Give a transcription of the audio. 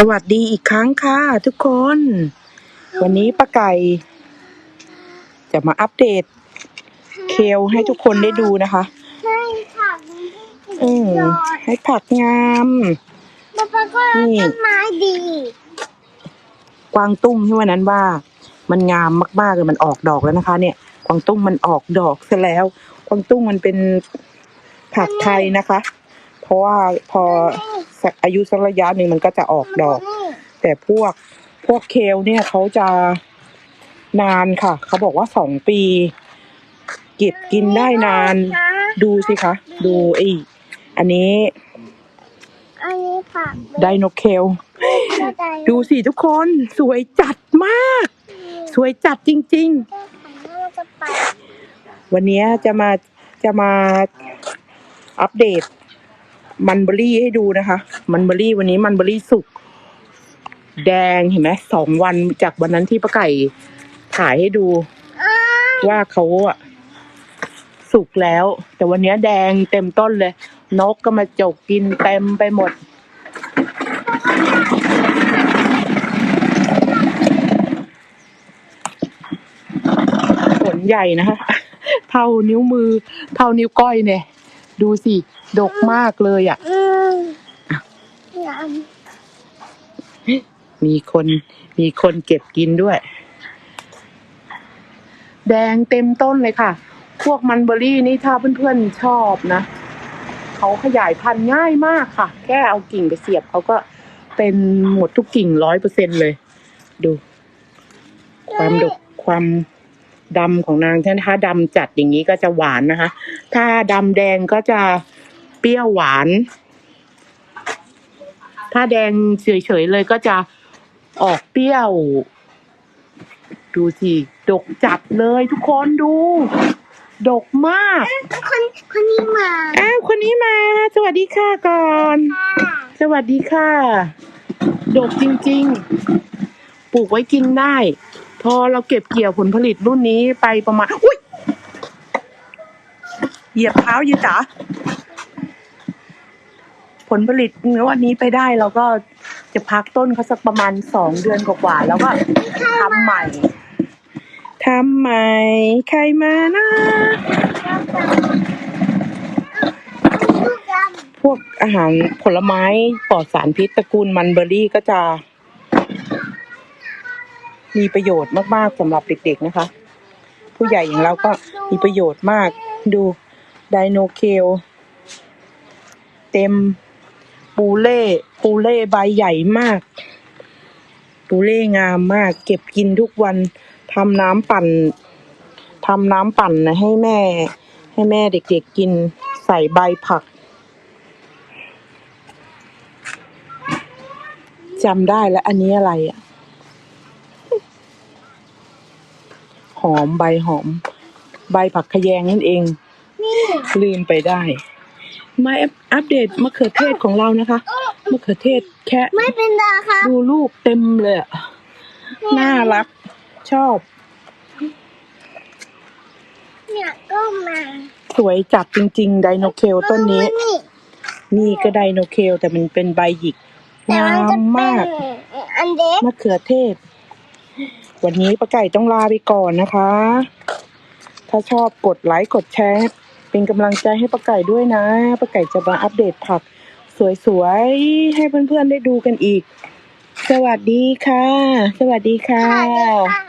สวัสดีอีกครั้งค่ะทุกคน วันนี้ป้าไก่ จะมาอัปเดตเคลให้ทุกคนได้ดูนะคะ ให้ผักอืมยอดให้ผักงามแล้วก็นี่ ต้นไม้ดีกวางตุ้งที่วันนั้นว่า มันงามมากๆเลยมันออกดอกแล้วนะคะ เนี่ย กวางตุ้งมันออกดอกซะแล้ว กวางตุ้งมันเป็นผักไทยนะคะ เพราะว่าพอ สักอายุสักระยะหนึ่งมันก็จะออกดอก แต่พวกพวกเคลเนี่ยเขาจะนานค่ะ เขาบอกว่าสองปี เก็บกินได้นาน ดูสิคะ ดูไอ้อันนี้อันนี้ผักไดโนเคลดูสิทุกคนสวยจัดมาก สวยจัดจริงจะไปๆวันนี้จะมาจะมาอัปเดต มันเบอรี่ให้ดูนะคะ มันเบอรี่วันนี้มันเบอรี่สุกแดงเห็นไหมสองวันจากวันนั้นที่ป้าไก่ถ่ายให้ดูวว่าเขาอะสุกแล้ว แต่วันนี้แดงเต็มต้นเลย นกก็มาจกกินเต็มไปหมด ผลใหญ่นะคะ เท่านิ้วมือ เท่านิ้วก้อยเนี่ย ดูสิ ดกมากเลยอะ่ะอืมยมีคนมีคนเก็บกินด้วย แดงเต็มต้นเลยค่ะ พวกมันเบอร์รี่นี่ถ้าเพื่อนๆชอบนะ เขาขยายพันธุ์ง่ายมากค่ะ แค่เอากิ่งไปเสียบเขาก็เป็นหมดทุกกิ่งร้อยเปอร์เซ็นเลย ดูำความดกความดำของนางถ้าถ้าดำจัดอย่างนี้ก็จะหวานนะคะ ถ้าดำแดงก็จะ เปรี้ยวหวาน ถ้าแดงเฉยๆเลยก็จะออกเปรี้ยว ดูสิดกจัดเลยทุกคนดู ดกมากคนคนนี้มาอ้าวคนนี้มา สวัสดีค่ะก่อนค่ะสวัสดีค่ะ ดกจริง ๆ ปลูกไว้กินได้ พอเราเก็บเกี่ยวผลผลิตรุ่นนี้ไปประมาณ อุ้ยเหยียบเท้ายีจ๋า ผลผลิตเนื้อวันนี้ไปได้เราก็จะพักต้นเขาสักประมาณสองเดือนกว่าๆแล้วก็ทำใหม่ทำใหม่ ใครมานะ พวกอาหารผลไม้ปลอดสารพิษตระกูลมันเบอร์รี่ก็จะ มีประโยชน์มากๆสำหรับเด็กๆนะคะ ผู้ใหญ่อย่างเราก็มีประโยชน์มากดูไดโนเคลเต็ม ปูเล่ ปูเล่ใบใหญ่มาก ปูเล่งามมาก เก็บกินทุกวันทำน้ำปั่นทำน้ำปั่นนะให้แม่ ให้แม่เด็กๆกินใส่ใบผักจำได้แล้วอันนี้อะไรอะ หอมใบหอม ใบผักขะแยงนั่นเองำนี่ลืมไปได้ มาอัปเดตมะเขือเทศของเรานะคะมะเขือเทศแค่ไม่เป็นไรครับดูลูกเต็มเลยอะน่ารัก ชอบ เนี่ยก็มาสวยจัดจริง ๆ ไดโนเคลต้นนี้ นี่นี่ก็ไดโนเคลแต่มันเป็นใบหยิกแต่งามันจะมเป็มากนอันเด็กมะเขือเทศ วันนี้ป้าไก่ต้องลาไปก่อนนะคะ ถ้าชอบกดไลค์กดแชร์ เป็นกำลังใจให้ป้าไก่ด้วยนะป้าไก่จะมาอัปเดตผัก สวยๆ ให้เพื่อนๆได้ดูกันอีก สวัสดีค่ะ สวัสดีค่ะค่ะเด็กค่ะ